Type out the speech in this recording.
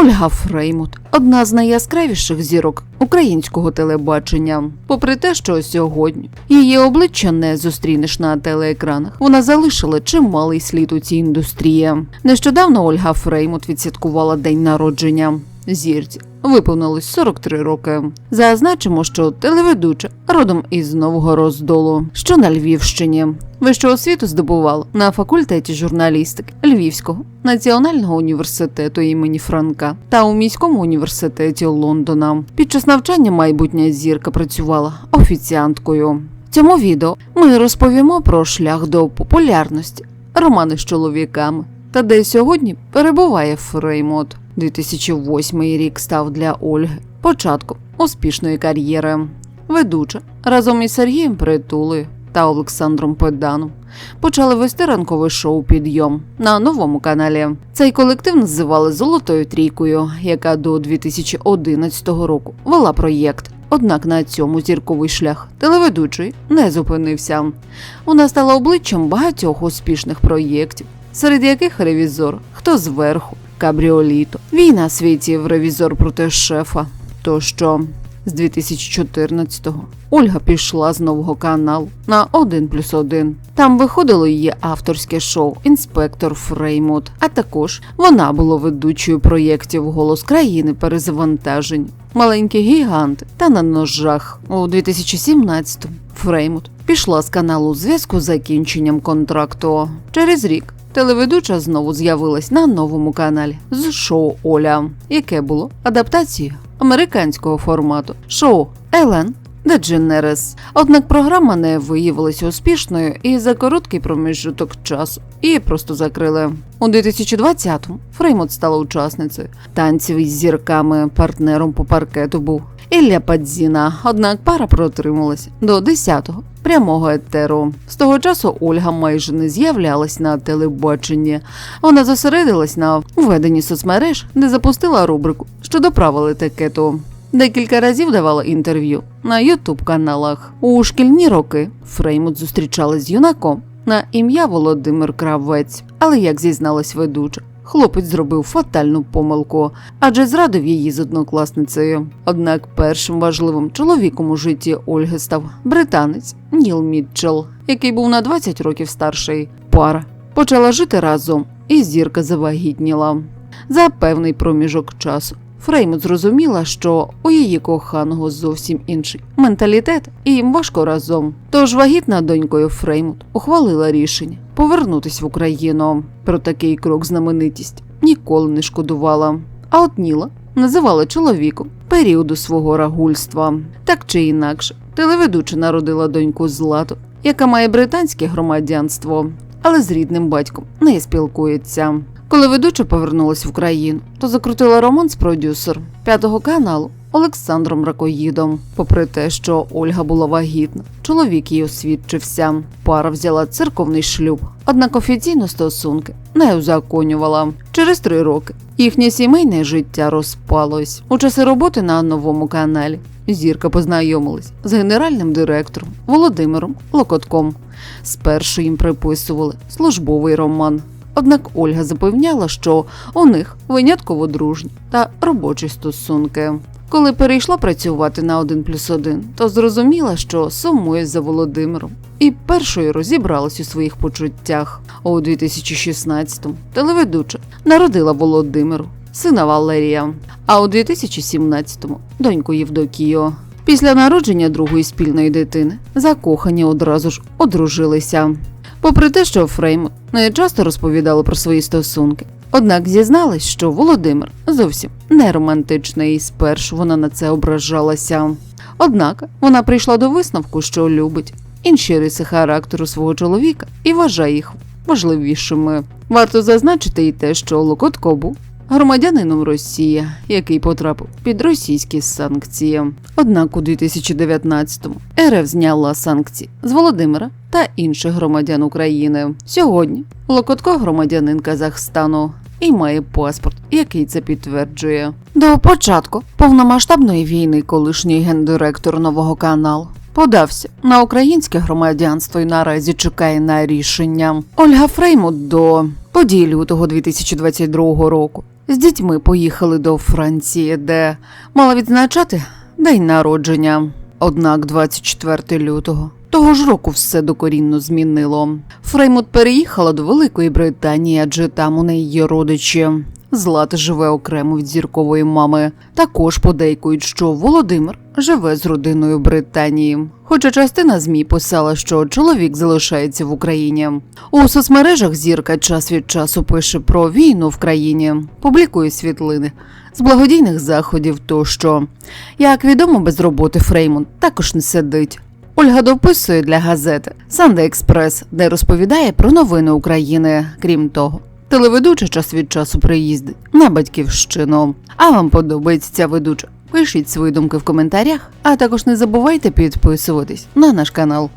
Ольга Фреймут одна з найяскравіших зірок українського телебачення. Попри те, що сьогодні її обличчя не зустрінеш на телеекранах, вона залишила чималий слід у цій індустрії. Нещодавно Ольга Фреймут відсвяткувала день народження. Зірці виповнилось 43 роки. Зазначимо, що телеведуча родом із Нового Роздолу, що на Львівщині. Вищу освіту здобувала на факультеті журналістики Львівського національного університету імені Франка та у міському університеті Лондона. Під час навчання майбутня зірка працювала офіціанткою. В цьому відео ми розповімо про шлях до популярності, романи з чоловіками та де сьогодні перебуває Фреймот. 2008 рік став для Ольги початком успішної кар'єри. Ведуча разом із Сергієм Притулою та Олександром Педаном почали вести ранкове шоу Підйом на новому каналі. Цей колектив називали Золотою трійкою, яка до 2011 року вела проєкт. Однак на цьому зірковий шлях телеведучий не зупинився. Вона стала обличчям багатьох успішних проєктів, серед яких ревізор, хто зверху, кабріоліто, війна світів, ревізор проти шефа. Тощо з 2014-го Ольга пішла з нового каналу. На 1 плюс 1. Там виходило її авторське шоу Інспектор Фреймут. А також вона була ведучою проєктів Голос країни. Перезавантажень, маленькі гіганти та на ножах. У 2017-му Фреймут пішла з каналу зв'язку з закінченням контракту. Через рік телеведуча знову з'явилась на новому каналі з шоу Оля, яке було адаптацією американського формату шоу Елен Дедженерес. Однак програма не виявилася успішною і за короткий проміжок часу її просто закрили. У 2020-му Фреймут стала учасницею танців із зірками. Партнером по паркету був Ілля Падзіна. Однак пара протрималася до 10-го прямого етеру. З того часу Ольга майже не з'являлась на телебаченні. Вона зосередилась на введенні соцмереж, де запустила рубрику щодо правил етикету. Декілька разів давала інтерв'ю на ютуб каналах. У шкільні роки Фреймут зустрічалась з юнаком на ім'я Володимир Кравець. Але як зізналась ведуча, хлопець зробив фатальну помилку, адже зрадив її з однокласницею. Однак першим важливим чоловіком у житті Ольги став британець Ніл Мітчелл, який був на 20 років старший. Пара почала жити разом, і зірка завагітніла. За певний проміжок часу Фреймут зрозуміла, що у її коханого зовсім інший менталітет, і їм важко разом. Тож вагітна донькою Фреймут ухвалила рішення повернутись в Україну. Про такий крок знаменитість ніколи не шкодувала. А от Ніла називала чоловіком періоду свого рагульства. Так чи інакше, телеведуча народила доньку Злату, яка має британське громадянство, але з рідним батьком не спілкується. Коли ведуча повернулась в Україну, то закрутила роман з продюсером п'ятого каналу Олександром Ракоїдом. Попри те, що Ольга була вагітна, чоловік їй освідчився. Пара взяла церковний шлюб, однак офіційно стосунки не узаконювала. Через три роки їхнє сімейне життя розпалось. У часи роботи на новому каналі зірка познайомилась з генеральним директором Володимиром Локотком. Спершу їм приписували службовий роман. Однак Ольга запевняла, що у них винятково дружні та робочі стосунки. Коли перейшла працювати на 1 плюс 1, то зрозуміла, що сумує за Володимиром. І першою розібралась у своїх почуттях. У 2016-му телеведуча народила Володимиру, сина Валерія, а у 2017-му доньку Євдокію. Після народження другої спільної дитини закохані одразу ж одружилися. Попри те, що Фрейм не часто розповідала про свої стосунки, однак зізналась, що Володимир зовсім не романтичний, і спершу вона на це ображалася. Однак вона прийшла до висновку, що любить інші риси характеру свого чоловіка і вважає їх важливішими. Варто зазначити і те, що Локотко був громадянином Росії, який потрапив під російські санкції. Однак у 2019-му РФ зняла санкції з Володимира та інших громадян України. Сьогодні Локотко громадянин Казахстану. І має паспорт, який це підтверджує. До початку повномасштабної війни колишній гендиректор нового каналу подався на українське громадянство і наразі чекає на рішення. Ольга Фреймут до подій лютого 2022 року з дітьми поїхали до Франції, де мала відзначати день народження. Однак 24 лютого того ж року все докорінно змінило. Фреймут переїхала до Великої Британії, адже там у неї є родичі. Злата живе окремо від зіркової мами. Також подейкують, що Володимир живе з родиною Британії. Хоча частина змі писала, що чоловік залишається в Україні. У соцмережах зірка час від часу пише про війну в країні, публікує світлини з благодійних заходів тощо. Як відомо, без роботи Фреймунд також не сидить. Ольга дописує для газети Санде Експрес, де розповідає про новини України. Крім того, телеведуча час від часу приїздить на батьківщину. А вам подобається ця ведуча? Пишіть свої думки в коментарях, а також не забувайте підписуватись на наш канал.